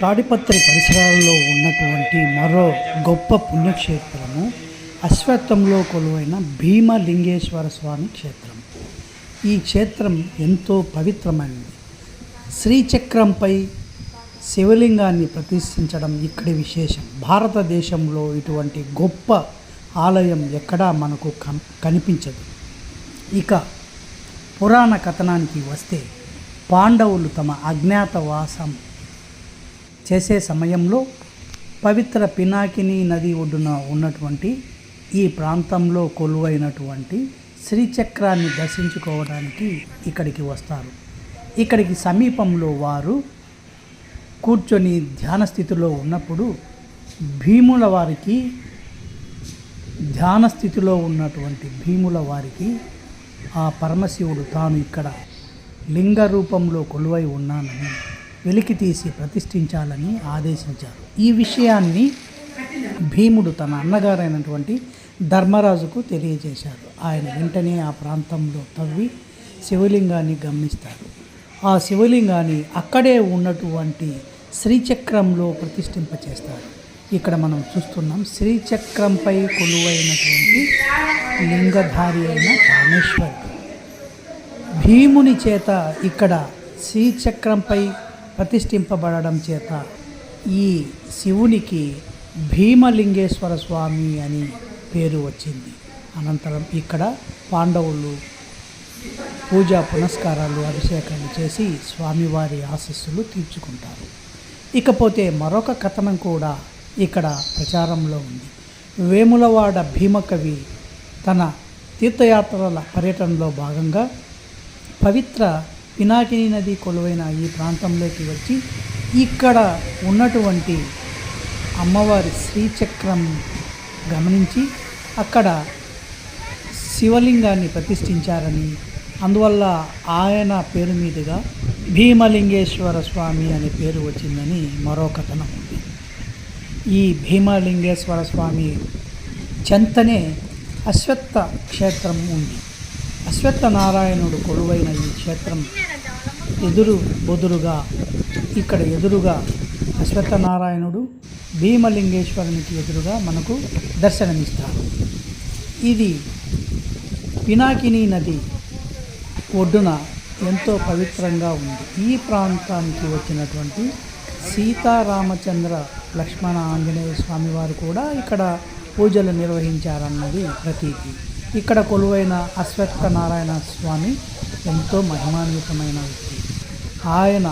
తాడిపత్రి పరిసరాల్లో ఉన్నటువంటి మరో గొప్ప పుణ్యక్షేత్రము అశ్వత్థంలో కొలువైన భీమలింగేశ్వర స్వామి క్షేత్రం. ఈ క్షేత్రం ఎంతో పవిత్రమైనది. శ్రీచక్రంపై శివలింగాన్ని ప్రతిష్ఠించడం ఇక్కడి విశేషం. భారతదేశంలో ఇటువంటి గొప్ప ఆలయం ఎక్కడా మనకు కన్ కనిపించదు. ఇక పురాణ కథనానికి వస్తే పాండవులు తమ అజ్ఞాతవాసం చేసే సమయంలో పవిత్ర పినాకిని నది ఒడ్డున ఉన్నటువంటి ఈ ప్రాంతంలో కొలువైనటువంటి శ్రీచక్రాన్ని దర్శించుకోవడానికి ఇక్కడికి వస్తారు. ఇక్కడికి సమీపంలో వారు కూర్చొని ధ్యాన స్థితిలో ఉన్నప్పుడు భీముల వారికి ధ్యాన స్థితిలో ఉన్నటువంటి భీముల వారికి ఆ పరమశివుడు తాను ఇక్కడ లింగ రూపంలో కొలువై ఉన్నానని వెలికి తీసి ప్రతిష్ఠించాలని ఆదేశించారు. ఈ విషయాన్ని భీముడు తన అన్నగారైనటువంటి ధర్మరాజుకు తెలియజేశారు. ఆయన వెంటనే ఆ ప్రాంతంలో తవ్వి శివలింగాన్ని గమనిస్తారు. ఆ శివలింగాన్ని అక్కడే ఉన్నటువంటి శ్రీచక్రంలో ప్రతిష్ఠింపచేస్తారు. ఇక్కడ మనం చూస్తున్నాం శ్రీచక్రంపై కొలువైనటువంటి లింగధారి అయిన రామేశ్వరుడు. భీముని చేత ఇక్కడ శ్రీచక్రంపై ప్రతిష్ఠింపబడడం చేత ఈ శివునికి భీమలింగేశ్వర స్వామి అని పేరు వచ్చింది. అనంతరం ఇక్కడ పాండవులు పూజా పునస్కారాలు అభిషేకాలు చేసి స్వామివారి ఆశీస్సులు తీర్చుకుంటారు. ఇకపోతే మరొక కథనం కూడా ఇక్కడ ప్రచారంలో ఉంది. వేములవాడ భీమకవి తన తీర్థయాత్రల పర్యటనలో భాగంగా పవిత్ర పినాకిని నది కొలువైన ఈ ప్రాంతంలోకి వచ్చి ఇక్కడ ఉన్నటువంటి అమ్మవారి శ్రీచక్రం గమనించి అక్కడ శివలింగాన్ని ప్రతిష్ఠించారని అందువల్ల ఆయన పేరు మీదుగా భీమలింగేశ్వర స్వామి అనే పేరు వచ్చిందని మరో కథనం ఉంది. ఈ భీమలింగేశ్వర స్వామి చెంతనే అశ్వత్థ క్షేత్రం ఉంది. అశ్వత్థ నారాయణుడు కొలువైన ఈ క్షేత్రం ఎదురు బొదురుగా ఇక్కడ ఎదురుగా అశ్వత్థ నారాయణుడు భీమలింగేశ్వరునికి ఎదురుగా మనకు దర్శనమిస్తారు. ఇది పినాకిని నది ఒడ్డున ఎంతో పవిత్రంగా ఉంది. ఈ ప్రాంతానికి వచ్చినటువంటి సీతారామచంద్ర లక్ష్మణ ఆంజనేయ స్వామి వారు కూడా ఇక్కడ పూజలు నిర్వహించారన్నది ప్రతీతి. ఇక్కడ కొలువైన అశ్వత్థ నారాయణ స్వామి ఎంతో మహిమాన్వితమైన వ్యక్తి. ఆయన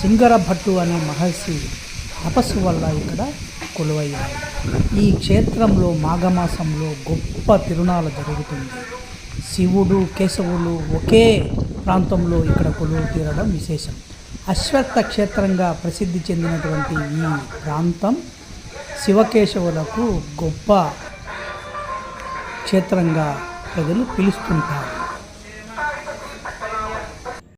సింగర భట్టు అనే మహర్షి తపస్సు వల్ల ఇక్కడ కొలువయ్యారు. ఈ క్షేత్రంలో మాఘమాసంలో గొప్ప తిరునాళ జరుగుతుంది. శివుడు కేశవులు ఒకే ప్రాంతంలో ఇక్కడ కొలువు తీరడం విశేషం. అశ్వత్థ క్షేత్రంగా ప్రసిద్ధి చెందినటువంటి ఈ ప్రాంతం శివకేశవులకు గొప్ప క్షేత్రంగా ప్రజలు పిలుస్తుంటారు.